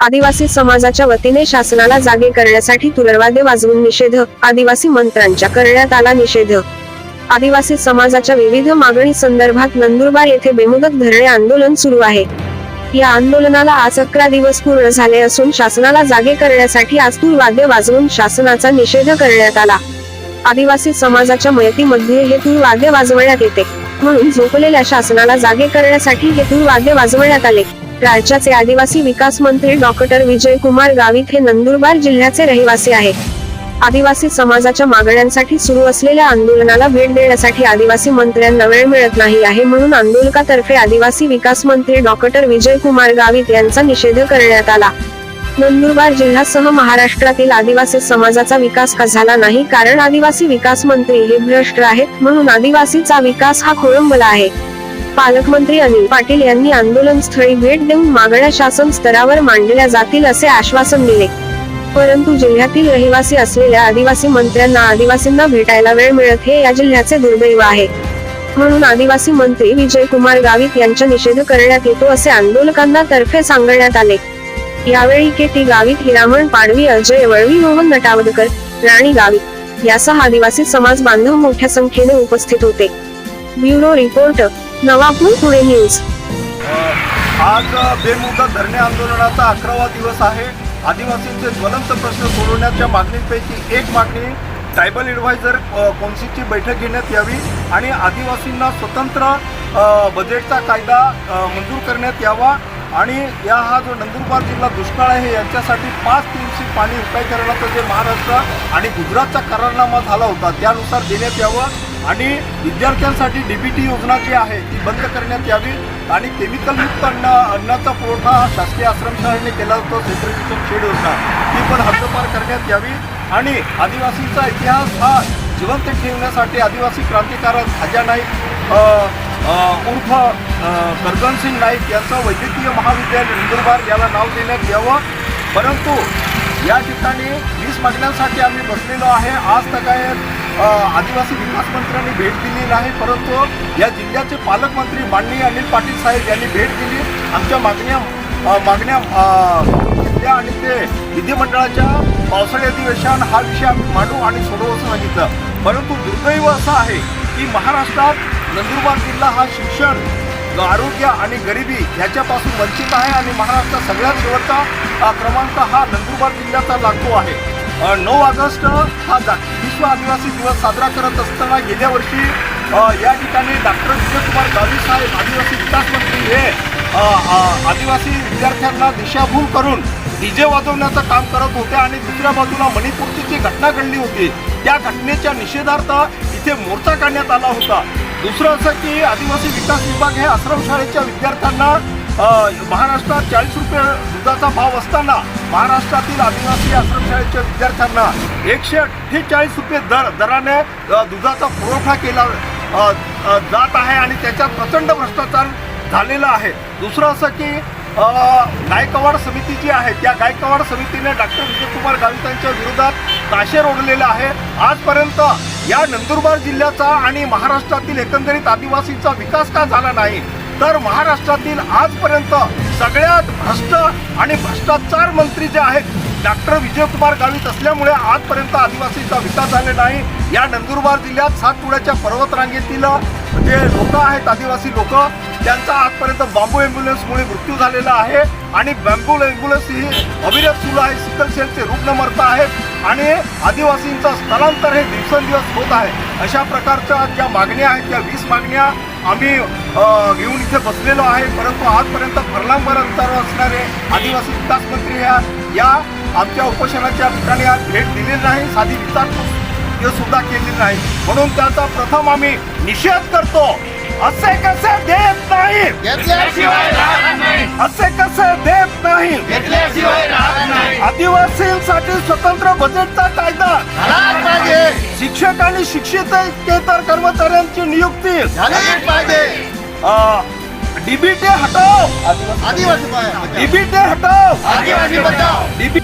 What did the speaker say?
आदिवासी समाजाच्या वतीने शासनाला जागे करण्यासाठी तुरवादे वाजवून निषेध आदिवासी मंत्र्यांच्या करण्यात आला निषेध. आदिवासी समाजाच्या विविध मागणी संदर्भात नंदुरबार येथे बेमुदत धरणे आंदोलन सुरू आहे. या आंदोलनाला आज अकरा दिवस पूर्ण झाले असून शासनाला जागे करण्यासाठी आज तूर वाद्य वाजवून शासनाचा निषेध करण्यात आला. आदिवासी समाजाच्या मयतीमध्ये हे तूर वाद्य वाजवण्यात येते म्हणून झोपलेल्या शासनाला जागे करण्यासाठी हे तूर वाद्य वाजवण्यात आले. राज्याचे आदिवासी विकास मंत्री डॉक्टर विजय कुमार गावित हे नंदुरबार जिल्ह्याचे रहिवासी आहेत. आदिवासी समाजाच्या मागण्यांसाठी सुरू असलेल्या आंदोलनाला भेट देण्यासाठी आदिवासी मंत्र्यांना वेळ मिळत नाही आहे म्हणून आंदोलकातर्फे आदिवासी विकास मंत्री डॉक्टर विजय कुमार गावित यांचा निषेध करण्यात आला. नंदुरबार जिल्ह्यासह महाराष्ट्रातील आदिवासी समाजाचा विकास का झाला नाही? कारण आदिवासी विकास मंत्री हे भ्रष्ट आहेत म्हणून आदिवासीचा विकास हा खोळंबला आहे. पालकमंत्री अनिल पाटील यांनी आंदोलन स्थळी भेट देऊन मागण्या शासन स्तरावर मांडल्या जातील असे आश्वासन दिले. परंतु जिल्ह्यातील रहिवासी असलेल्या आदिवासी मंत्र्यांना आदिवासींना भेटायला वेळ मिळत हे या जिल्ह्याचे दुर्दैव आहे. म्हणून आदिवासी मंत्री विजय कुमार गावित यांचा निषेध करण्यात येतो असे आंदोलकांना तर्फे सांगण्यात आले. यावेळी के टी गावित हिरामण पाडवी अजय वळवी मोहन नटावदकर राणी गावित यासह आदिवासी समाज बांधव मोठ्या संख्येने उपस्थित होते. Bureau report. Navapur Pune news आज बेमुदत धरणे आंदोलनाचा अकरावा दिवस आहे. आदिवासींचे ज्वलंत प्रश्न सोडवण्याच्या मागणींपैकी एक मागणी ट्रायबल ॲडवायझर कौन्सिलची बैठक घेण्यात यावी आणि आदिवासींना स्वतंत्र बजेटचा कायदा मंजूर करण्यात यावा. आणि या हा जो नंदुरबार जिल्हा दुष्काळ आहे यांच्यासाठी पाच टीमसी पाणी उपाय करण्याचा जे महाराष्ट्र आणि गुजरातचा करारनामा झाला होता त्यानुसार देण्यात यावं. आणि विद्यार्थ्यांसाठी डीबीटी योजना जी आहे ती बंद करण्यात यावी. आणि केमिकलयुक्त अन्न अन्नाचा पुरवठा हा शासकीय आश्रमशाळेने केला होता किचन शेड योजना. ती पण हद्दपार करण्यात यावी. आणि आदिवासीचा इतिहास हा जिवंत ठेवण्यासाठी आदिवासी क्रांतिकारक खाजा नाईक उर्फ गर्गनसिंग नाईक यांचं वैद्यकीय महाविद्यालय नंदुरबार याला नाव देण्यात यावं. परंतु या ठिकाणी वीस मागण्यांसाठी आम्ही बसलेलो आहे. आज तक आदिवासी विकास मंत्र्यांनी भेट दिली नाही परंतु या जिल्ह्याचे पालकमंत्री माननीय अनिल पाटील साहेब यांनी भेट दिली. आमच्या मागण्या मागण्या घेतल्या आणि ते विधिमंडळाच्या पावसाळी अधिवेशन हा विषय आम्ही मांडू आणि सोडवू असं सांगितलं. परंतु दुर्दैव असं आहे की महाराष्ट्रात नंदुरबार जिल्हा हा शिक्षण आरोग्य आणि गरिबी ह्याच्यापासून वंचित आहे आणि महाराष्ट्रात सगळ्यात शेवटचा क्रमांक हा नंदुरबार जिल्ह्याचा लागतो आहे. नऊ ऑगस्ट हा जा विश्व आदिवासी दिवस साजरा करत असताना गेल्या वर्षी या ठिकाणी डॉक्टर विजयकुमार गावी साहेब आदिवासी विकास मंत्री हे आदिवासी विद्यार्थ्यांना दिशाभूल करून डीजे वाजवण्याचं काम करत होते आणि दुसऱ्या बाजूला मणिपूरची जी घटना घडली होती. त्या घटनेच्या निषेधार्थ इथे मोर्चा काढण्यात आला होता. दुसरं असं की आदिवासी विकास विभाग हे आश्रमशाळेच्या विद्यार्थ्यांना महाराष्ट्रात चाळीस रुपये दुधाचा भाव असताना महाराष्ट्रातील आदिवासी आश्रमशाळेच्या विद्यार्थ्यांना एकशे अठ्ठेचाळीस रुपये दर दराने दुधाचा पुरवठा केला जात आहे आणि त्याच्यात प्रचंड भ्रष्टाचार झालेला आहे. दुसरं असं की गायकवाड समिती जी आहे त्या गायकवाड समितीने डॉक्टर विजयकुमार गावितांच्या विरोधात ताशेर ओढलेलं आहे. आजपर्यंत या नंदुरबार जिल्ह्याचा आणि महाराष्ट्रातील एकंदरीत आदिवासींचा विकास का झाला नाही? तर महाराष्ट्रातील आजपर्यंत सगळ्यात भ्रष्ट आणि भ्रष्टाचार मंत्री जे आहेत डॉक्टर विजयकुमार गावित असल्यामुळे आजपर्यंत आदिवासीचा विकास झाला नाही. या नंदुरबार जिल्ह्यात सातपुड्याच्या पर्वतरांगेतील जे लोक आहेत आदिवासी लोक त्यांचा आजपर्यंत बांबू ॲम्ब्युलन्समुळे मृत्यू झालेला आहे आणि बॅम्बू ॲम्ब्युलन्स ही अविरत सुरू आहे. सिकल सेलचे रुग्ण मरत आहेत आणि आदिवासींचं स्थलांतर हे दिवसेंदिवस होत आहे. अशा प्रकारच्या ज्या मागण्या आहेत त्या वीस मागण्या आम्ही घेऊन इथे बसलेलो आहे. परंतु आजपर्यंत फरलांबर अंतरावर असणारे आदिवासी विकास मंत्री ह्या या आमच्या उपोषणाच्या ठिकाणी आज भेट दिलेली नाही. साधी विचार सुद्धा केलेली नाही. म्हणून त्याचा प्रथम आम्ही निषेध करतो. असे कसे देत नाही? असे कसे देत नाही? आदिवासींसाठी स्वतंत्र बजेटचा कायदा. शिक्षक आणि शिक्षितेतर कर्मचाऱ्यांची नियुक्ती. झालीच पाहिजे. डीबीटी हटाव. आदिवासी डीबीटी हटाव. आदिवासी बचाव. डीबी